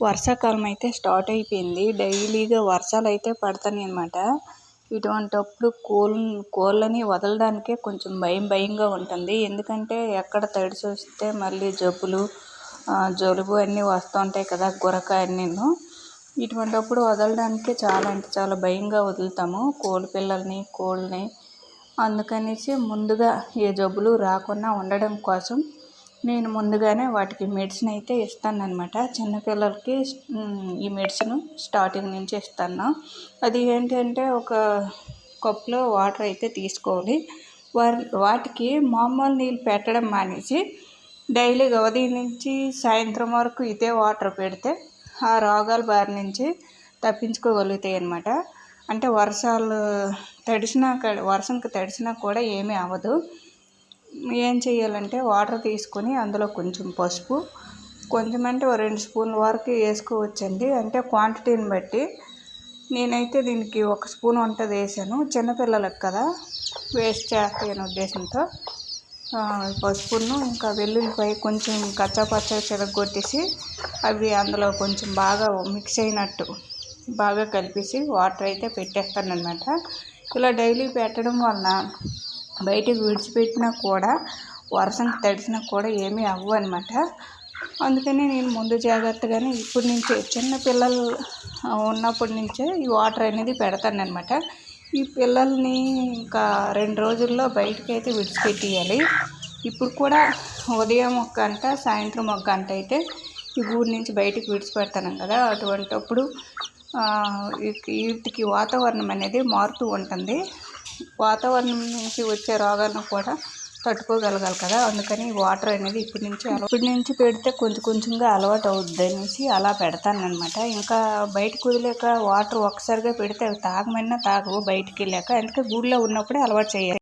వర్షాకాలం అయితే స్టార్ట్ అయిపోయింది. డైలీగా వర్షాలు అయితే పడతాయి అన్నమాట. ఇటువంటప్పుడు కోళ్ళ కోళ్ళని వదలడానికే కొంచెం భయం భయంగా ఉంటుంది. ఎందుకంటే ఎక్కడ తడిసి వస్తే మళ్ళీ జబ్బులు జలుబు అన్నీ వస్తూ ఉంటాయి కదా గురక అన్నీను ఇటువంటప్పుడు వదలడానికే చాలా అంటే చాలా భయంగా వదులుతాము. కోడి పిల్లల్ని కోళ్ళని. అందుకనేసి ముందుగా ఏ జబ్బులు రాకుండా ఉండడం కోసం నేను ముందుగానే వాటికి మెడిసిన్ అయితే ఇస్తాను అనమాట చిన్నపిల్లలకి ఈ మెడిసిన్ స్టార్టింగ్ నుంచి ఇస్తాను. అది ఏంటంటే ఒక కప్పులో వాటర్ అయితే తీసుకోవాలి. వారి వాటికి మామూలు నీళ్ళు పెట్టడం మానేసి డైలీగా ఉదయం నుంచి సాయంత్రం వరకు ఇదే వాటర్ పెడితే ఆ రోగాల బారి నుంచి తప్పించుకోగలుగుతాయి అన్నమాట. అంటే వర్షాలు తడిసినా వర్షంకి తడిసినా కూడా ఏమీ అవ్వదు. ఏం చేయాలంటే వాటర్ తీసుకొని అందులో కొంచెం పసుపు కొంచెం అంటే ఒక రెండు స్పూన్ల వరకు వేసుకోవచ్చండి. అంటే క్వాంటిటీని బట్టి నేనైతే దీనికి ఒక స్పూన్ వంట వేసాను చిన్నపిల్లలకు కదా వేస్ట్ చేస్తాయనే ఉద్దేశంతో పసుపును ఇంకా వెల్లుల్లిపాయ కొంచెం కచ్చాపచ్చ చెరగొట్టేసి అవి అందులో కొంచెం బాగా మిక్స్ అయినట్టు బాగా కలిపేసి వాటర్ అయితే పెట్టేస్తాను అనమాట ఇలా డైలీ పెట్టడం వలన బయటకు విడిచిపెట్టినా కూడా వర్షం తడిసినా కూడా ఏమీ అవ్వవు అనమాట అందుకని నేను ముందు జాగ్రత్తగానే ఇప్పుడు నుంచే చిన్న పిల్లలు ఉన్నప్పటి నుంచే ఈ వాటర్ అనేది పెడతానమాట ఈ పిల్లల్ని ఇంకా రెండు రోజుల్లో బయటకైతే అయితే విడిచిపెట్టేయాలి. ఇప్పుడు కూడా ఉదయం ఒక గంట సాయంత్రం ఒక గంట అయితే ఈ గూడు నుంచి బయటకు విడిచిపెడతాను కదా. అటువంటప్పుడు వీటికి వాతావరణం అనేది మారుతూ ఉంటుంది. వాతావరణం నుంచి వచ్చే రోగాలను కూడా తట్టుకోగలగాలి కదా. అందుకని వాటర్ అనేది ఇప్పటి నుంచి ఇప్పటి నుంచి పెడితే కొంచెం కొంచెంగా అలవాటు అవుద్ది అనేసి అలా పెడతానమాట ఇంకా బయటకు వదిలేక వాటర్ ఒక్కసారిగా పెడితే అవి తాగమన్నా తాగవు బయటికి వెళ్ళాక. అందుకే గుడిలో ఉన్నప్పుడే అలవాటు చేయాలి.